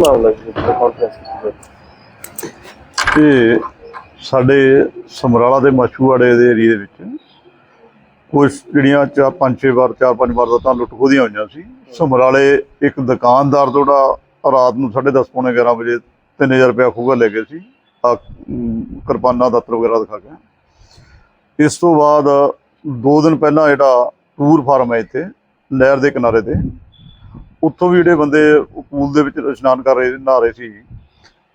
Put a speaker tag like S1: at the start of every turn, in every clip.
S1: ਮਾਮਲਾ ਜੀ ਕਾਨਫਰੰਸ
S2: ਤੇ ਸਾਡੇ ਸਮਰਾਲਾ ਦੇ ਮਛੂਆੜੇ ਦੇ ਏਰੀਏ ਦੇ ਵਿੱਚ ਕੁਝ ਜਿਹੜੀਆਂ ਚਾਰ ਪੰਜ ਛੇ ਵਾਰ, ਚਾਰ ਪੰਜ ਵਾਰ ਤਾਂ ਲੁੱਟ ਖੋਦੀਆਂ ਹੋਈਆਂ ਸੀ। ਸਮਰਾਲੇ ਇੱਕ ਦੁਕਾਨਦਾਰ ਤੋਂ ਜਿਹੜਾ ਰਾਤ ਨੂੰ 10:30 ਪੌਣੇ 11 ਵਜੇ 3000 ਰੁਪਇਆ ਖੂਗਾ ਲੈ ਗਏ ਸੀ। ਆ ਕਿਰਪਾਨਾਂ ਦਾਤਰ ਵਗੈਰਾ ਦਿਖਾ ਕੇ। ਇਸ ਤੋਂ ਬਾਅਦ ਦੋ ਦਿਨ ਪਹਿਲਾਂ ਜਿਹੜਾ ਟੂਰ ਫਾਰਮ ਹੈ ਇੱਥੇ, ਨਹਿਰ ਦੇ ਕਿਨਾਰੇ ਤੇ। ਉੱਥੋਂ ਵੀ ਜਿਹੜੇ ਬੰਦੇ ਪੂਲ ਦੇ ਵਿੱਚ ਇਸ਼ਨਾਨ ਕਰ ਰਹੇ ਨਹਾ ਰਹੇ ਸੀ,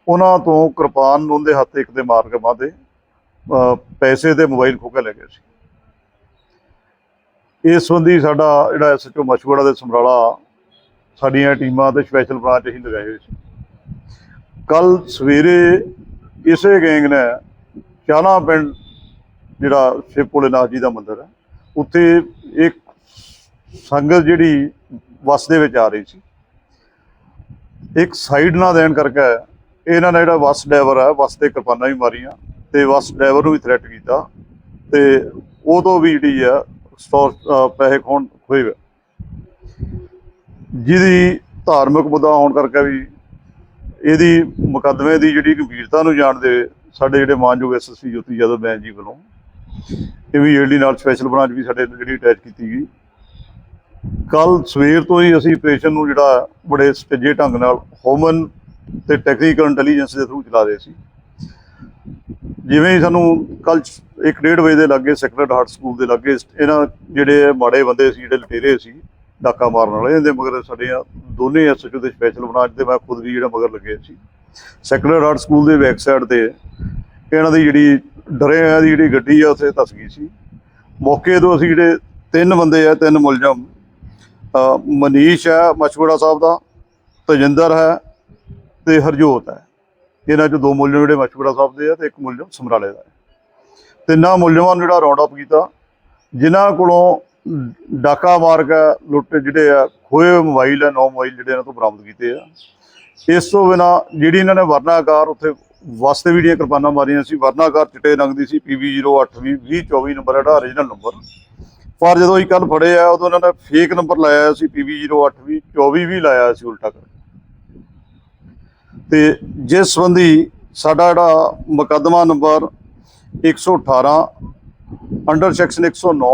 S2: ਉਹਨਾਂ ਤੋਂ ਕਿਰਪਾਨ ਉਹਦੇ ਹੱਥ ਇੱਕ ਦੇ ਮਾਰ ਕੇ ਬਾਂਦੇ ਪੈਸੇ ਤੇ ਮੋਬਾਈਲ ਖੋਹ ਕੇ ਲੈ ਗਏ ਸੀ। ਇਸ ਸੰਬੰਧੀ ਸਾਡਾ ਜਿਹੜਾ ਐਸਐਚਓ ਮਸ਼ਵੜਾ ਦੇ ਸਮਰਾਲਾ, ਸਾਡੀਆਂ ਟੀਮਾਂ ਤੇ ਸਪੈਸ਼ਲ ਬ੍ਰਾਂਚ ਅਸੀਂ ਲਗਾਏ ਹੋਏ ਸੀ। ਕੱਲ ਸਵੇਰੇ ਇਸੇ ਗੈਂਗ ਨੇ ਚਾਲਾ ਪਿੰਡ, ਜਿਹੜਾ ਸ਼ਿਵ ਭੋਲੇਨਾਥ ਜੀ ਦਾ ਮੰਦਿਰ ਹੈ, ਉੱਥੇ ਇੱਕ ਸੰਗਤ ਜਿਹੜੀ ਬੱਸ ਦੇ ਵਿੱਚ ਆ ਰਹੀ ਸੀ। ਇੱਕ ਸਾਈਡ ਨਾ ਦੇਣ ਕਰਕੇ ਇਹਨਾਂ ਨੇ ਜਿਹੜਾ ਬੱਸ ਡਰਾਈਵਰ ਹੈ ਬੱਸ ਤੇ ਕਿਰਪਾਨਾਂ ਵੀ ਮਾਰੀਆਂ ਤੇ ਬੱਸ ਡਰਾਈਵਰ ਨੂੰ ਵੀ ਥ੍ਰੈਟ ਕੀਤਾ ਤੇ ਉਹ ਤੋਂ ਵੀ ਜਿਹੜੀ ਆ ਸਟੋਰ ਪੈਸੇ ਖੋਣ ਹੋਏ ਜਿਹਦੀ ਧਾਰਮਿਕ ਮੁੱਦਾ ਹੋਣ ਕਰਕੇ ਵੀ ਇਹਦੀ ਮੁਕੱਦਮੇ ਦੀ ਜਿਹੜੀ ਗੰਭੀਰਤਾ ਨੂੰ ਜਾਣਦੇ ਹੋਏ ਸਾਡੇ ਜਿਹੜੇ ਮਾਨਯੋਗ ਐਸਐਸਪੀ ਜੋਤੀ ਯਾਦਵ ਬੈਂਸ ਜੀ ਵੱਲੋਂ, ਇਹ ਵੀ ਏਡੀ ਨਾਲ ਸਪੈਸ਼ਲ ਬ੍ਰਾਂਚ ਵੀ ਸਾਡੇ ਜਿਹੜੀ ਅਟੈਚ ਕੀਤੀ ਗਈ। ਕੱਲ ਸਵੇਰ ਤੋਂ ਹੀ ਅਸੀਂ ਆਪਰੇਸ਼ਨ ਨੂੰ ਜਿਹੜਾ ਬੜੇ ਸਟੇਜੇ ਢੰਗ ਨਾਲ ਹੋਮਨ ਤੇ ਟੈਕਨੀਕਲ ਇੰਟੈਲੀਜੈਂਸ ਦੇ ਥਰੂ ਚਲਾ ਰਹੇ ਸੀ। ਜਿਵੇਂ ਹੀ ਸਾਨੂੰ ਕੱਲ 1:30 ਵਜੇ ਦੇ ਲੱਗੇ ਸੈਕਰਡ ਹਾਰਟ ਸਕੂਲ ਦੇ ਲੱਗੇ ਇਹਨਾਂ ਜਿਹੜੇ ਮਾੜੇ ਬੰਦੇ ਸੀ, ਜਿਹੜੇ ਲਟੇਰੇ ਸੀ, ਡਾਕਾ ਮਾਰਨ ਵਾਲੇ ਇਹਦੇ ਮਗਰ ਸਾਡੇ ਆ ਦੋਨੇ ਐਸਐਚਓ ਦੇ ਸਪੈਸ਼ਲ ਬ੍ਰਾਂਚ ਦੇ ਮੈਂ ਖੁਦ ਵੀ ਜਿਹੜਾ ਮਗਰ ਲੱਗੇ ਸੀ। ਸੈਕਰਡ ਹਾਰਟ ਸਕੂਲ ਦੇ ਬੈਕ ਤੇ ਇਹਨਾਂ ਦੀ ਜਿਹੜੀ ਡਰੇ ਆ ਦੀ ਜਿਹੜੀ ਗੱਡੀ ਆ, ਉੱਥੇ ਧਸ ਗਈ ਸੀ। ਮੌਕੇ ਤੋਂ ਅਸੀਂ ਜਿਹੜੇ ਤਿੰਨ ਬੰਦੇ ਆ, ਤਿੰਨ ਮੁਲਜ਼ਮ ਮਨੀਸ਼ ਹੈ ਮਛਵੜਾ ਸਾਹਿਬ ਦਾ, ਤਜਿੰਦਰ ਹੈ ਤੇ ਹਰਜੋਤ ਹੈ। ਇਹਨਾਂ ਚੋਂ ਦੋ ਮੁਲਜ਼ਮ ਜਿਹੜੇ ਮਛਵੜਾ ਸਾਹਿਬ ਦੇ ਆ ਤੇ ਇੱਕ ਮੁਲਜ਼ਮ ਸਮਰਾਲੇ ਦਾ ਹੈ। ਤਿੰਨਾਂ ਮੁਲਜ਼ਮਾਂ ਨੂੰ ਜਿਹੜਾ ਰਾਉਂਡ ਅਪ ਕੀਤਾ, ਜਿਨ੍ਹਾਂ ਕੋਲੋਂ ਡਾਕਾ ਮਾਰ ਕੇ ਲੁੱਟ ਜਿਹੜੇ ਆ, ਖੋਏ ਮੋਬਾਈਲ ਆ ਨੌ ਮੋਬਾਈਲ ਜਿਹੜੇ ਇਹਨਾਂ ਤੋਂ ਬਰਾਮਦ ਕੀਤੇ ਆ। ਇਸ ਤੋਂ ਬਿਨਾ ਜਿਹੜੀ ਇਹਨਾਂ ਨੇ ਵਰਨਾਕਾਰ ਉੱਥੇ ਵਾਸਤੇ ਵੀ ਜਿਹੜੀਆਂ ਕਿਰਪਾਨਾਂ ਮਾਰੀਆਂ ਸੀ, ਵਰਨਾਕਾਰ ਚਿੱਟੇ ਰੰਗ ਦੀ ਸੀ PB08 2024 ਨੰਬਰ ਜਿਹੜਾ ਓਰੀਜਨਲ ਨੰਬਰ ਪਰ ਜਦੋਂ ਅਸੀਂ ਕੱਲ ਫੜੇ ਆ, ਉਦੋਂ ਇਹਨਾਂ ਨੇ ਫੇਕ ਨੰਬਰ ਲਾਇਆ ਸੀ PB08 ਵੀ 24 ਵੀ ਲਾਇਆ ਸੀ ਉਲਟਾ ਕਰ ਤੇ ਜਿਸ ਸੰਬੰਧੀ ਸਾਡਾ ਜਿਹੜਾ ਮੁਕੱਦਮਾ ਨੰਬਰ 118 ਅੰਡਰ ਸੈਕਸ਼ਨ 109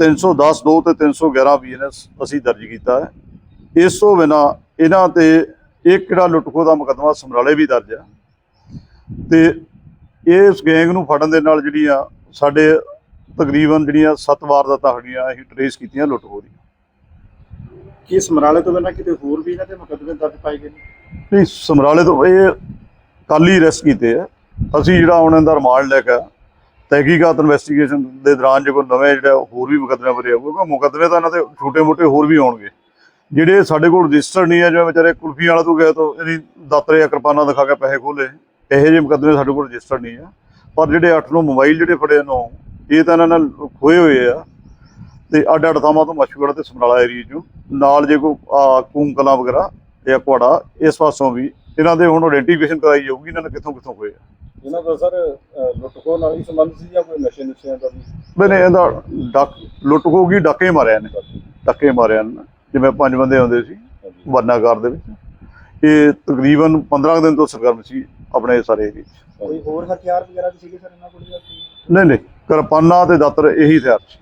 S2: 310 2 ਤੇ 311 ਬੀਐਨਐਸ ਅਸੀਂ ਦਰਜ ਕੀਤਾ ਹੈ। ਇਸ ਤੋਂ ਬਿਨਾ ਇਹਨਾਂ ਤੇ ਇੱਕ ਜਿਹੜਾ ਲੁੱਟਖੋ ਦਾ ਮੁਕੱਦਮਾ ਸਮਰਾਲੇ ਵੀ ਦਰਜ ਹੈ। ਤੇ ਇਸ ਗੈਂਗ ਨੂੰ ਫੜਨ ਦੇ ਨਾਲ ਜਿਹੜੀਆਂ ਸਾਡੇ ਤਕਰੀਬਨ ਜਿਹੜੀਆਂ ਸੱਤ ਵਾਰਦਾਤਾਂ ਸਾਡੀਆਂ ਅਸੀਂ ਟਰੇਸ ਕੀਤੀਆਂ ਲੁੱਟਖੋ ਦੀਆਂ।
S1: ਕੀ ਸਮਰਾਲੇ ਤੋਂ ਬਿਨਾਂ ਕਿਤੇ ਹੋਰ ਵੀ ਇਹਨਾਂ ਦੇ ਮੁਕੱਦਮੇ ਦਰਜ ਪਾਏ ਗਏ ਨੇ?
S2: ਨਹੀਂ ਸਮਰਾਲੇ ਤੋਂ ਇਹ ਕੱਲ ਹੀ ਅਰੈਸਟ ਕੀਤੇ ਆ। ਅਸੀਂ ਜਿਹੜਾ ਹੁਣ ਇਹਦਾ ਰਿਮਾਂਡ ਲੈ ਕੇ ਤਹਿਕੀਕਾਤ ਇਨਵੈਸਟੀਗੇਸ਼ਨ ਦੇ ਦੌਰਾਨ ਜੇ ਕੋਈ ਨਵੇਂ ਜਿਹੜਾ ਹੋਰ ਵੀ ਮੁਕੱਦਮੇ ਭਰੇ ਆਊਗਾ ਮੁਕੱਦਮੇ ਤਾਂ ਇਹਨਾਂ ਤੇ ਛੋਟੇ-ਮੋਟੇ ਹੋਰ ਵੀ ਆਉਣਗੇ ਜਿਹੜੇ ਸਾਡੇ ਕੋਲ ਰਜਿਸਟਰ ਨਹੀਂ ਹੈ ਜਿਵੇਂ ਵਿਚਾਰੇ ਕੁਲਫੀ ਵਾਲਾ ਤੋਂ ਗਏ ਤਾਂ ਇਹਦੀ ਦਾਤਰੇ ਜਾਂ ਕਿਰਪਾਨਾਂ ਦਿਖਾ ਕੇ ਪੈਸੇ ਖੋਲੇ ਇਹੋ ਜਿਹੇ ਮੁਕੱਦਮੇ ਸਾਡੇ ਕੋਲ ਰਜਿਸਟਰ ਨਹੀਂ ਹੈ ਪਰ ਜਿਹੜੇ 8 ਨੂੰ ਮੋਬਾਈਲ ਜਿਹੜੇ ਫੜੇ ਨੂੰ ਇਹ ਤਾਂ ਇਹਨਾਂ ਨਾਲ ਖੋਏ ਹੋਏ ਆ। ਤੇ ਅੱਡ ਅੱਡ ਥਾਵਾਂ ਤੋਂ ਮਸ਼ਹੂਰ ਤੇ ਸਮਰਾਲਾ ਏਰੀਆ ਚੋਂ। ਨਾਲ ਜੇ ਕੋਈ ਆ ਕੂਮ ਕਲਾਂ ਵਗੈਰਾ ਜਾਂ ਕੁਆੜਾ ਇਸ ਪਾਸੋਂ ਵੀ ਇਹਨਾਂ ਦੇ ਹੁਣ ਆਇਡੈਂਟੀਫਿਕੇਸ਼ਨ ਕਰਾਈ ਜਾਊਗੀ ਇਹਨਾਂ ਨੇ ਕਿੱਥੋਂ ਕਿੱਥੋਂ ਹੋਏ ਆ।
S1: ਇਹਨਾਂ ਦਾ ਸਰ ਲੁੱਟਖੋ ਨਾਲ ਹੀ ਸੰਬੰਧ ਸੀ ਜਾਂ ਕੋਈ ਨਸ਼ੇ ਨੁਸ਼ਿਆਂ ਦਾ ਵੀ?
S2: ਮੈਨੇ ਇਹਦਾ ਡੱਕ ਲੁੱਟ ਹੋ ਗਈ ਡਾਕੇ ਮਾਰਿਆ ਨੇ ਡਾਕੇ। ਮਾਰਿਆ ਨੇ ਜਿਵੇਂ ਪੰਜ ਬੰਦੇ ਆਉਂਦੇ ਸੀ। ਵਰਨਾਕਾਰ ਦੇ ਵਿੱਚ। ਇਹ ਤਕਰੀਬਨ 15 ਕੁ ਦਿਨ ਤੋਂ ਸਰਗਰਮ ਸੀ। ਆਪਣੇ ਸਾਰੇ
S1: ਕੋਈ ਹੋਰ ਹਥਿਆਰ ਵਗੈਰਾ ਵੀ ਸੀਗੇ ਸਰ ਇਹਨਾਂ ਕੋਲ ਜਾਂ ਕੀ?
S2: ਨਹੀਂ ਨਹੀਂ ਕਿਰਪਾਨਾਂ ਤੇ ਦਾਤਰ ਇਹੀ ਹਥਿਆਰ ਸੀ